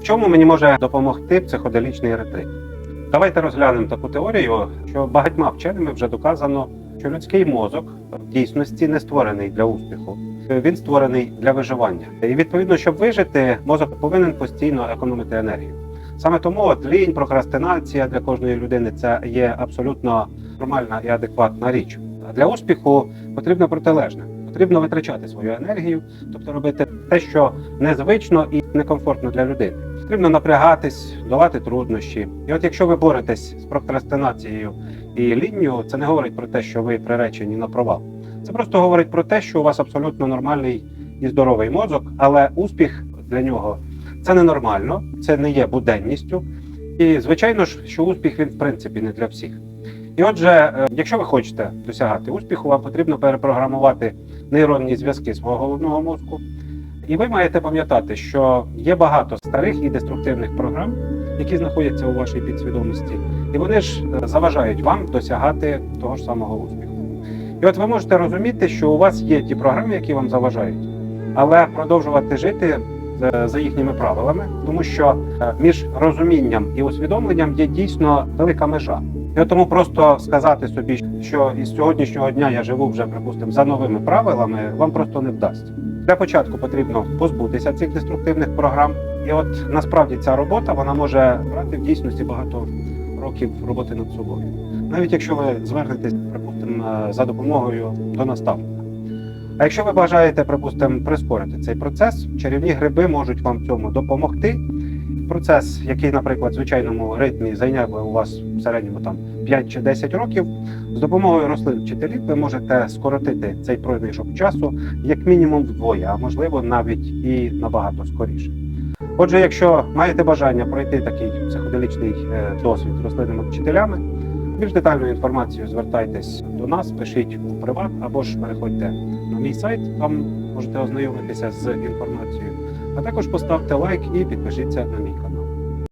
В чому мені може допомогти психоделічний ретрит? Давайте розглянемо таку теорію, що багатьма вченими вже доказано, що людський мозок в дійсності не створений для успіху. Він створений для виживання. І відповідно, щоб вижити, мозок повинен постійно економити енергію. Саме тому от лінь, прокрастинація для кожної людини це є абсолютно нормальна і адекватна річ. А для успіху потрібно протилежне. Потрібно витрачати свою енергію, тобто робити те, що незвично і некомфортно для людини. Потрібно напрягатись, долати труднощі. І от якщо ви боретесь з прокрастинацією і лінню, це не говорить про те, що ви приречені на провал. Це просто говорить про те, що у вас абсолютно нормальний і здоровий мозок, але успіх для нього це ненормально, це не є буденністю. І звичайно ж, що успіх він в принципі не для всіх. І отже, е, якщо ви хочете досягати успіху, вам потрібно перепрограмувати нейронні зв'язки свого головного мозку. І ви маєте пам'ятати, що є багато старих і деструктивних програм, які знаходяться у вашій підсвідомості, і вони ж е, заважають вам досягати того ж самого успіху. І от ви можете розуміти, що у вас є ті програми, які вам заважають, але продовжувати жити за їхніми правилами, тому що е, між розумінням і усвідомленням є дійсно велика межа. І тому просто сказати собі, що із сьогоднішнього дня я живу вже, припустимо, за новими правилами, вам просто не вдасться. Для початку потрібно позбутися цих деструктивних програм. І от насправді ця робота вона може брати в дійсності багато років роботи над собою. Навіть якщо ви звернетесь, припустимо, е, за допомогою до наставника. А якщо ви бажаєте, припустимо, прискорити цей процес, чарівні гриби можуть вам цьому допомогти. Процес, який, наприклад, в звичайному ритмі зайняв би у вас в середньому там 5 чи 10 років, з допомогою рослин вчителів ви можете скоротити цей проміжок часу як мінімум вдвоє, а можливо навіть і набагато скоріше. Отже, якщо маєте бажання пройти такий психоделічний е, досвід з рослинними вчителями, більш детальну інформацію звертайтесь до нас, пишіть у приват або ж переходьте на мій сайт, там можете ознайомитися з інформацією. А також поставте лайк і підпишіться на мій канал.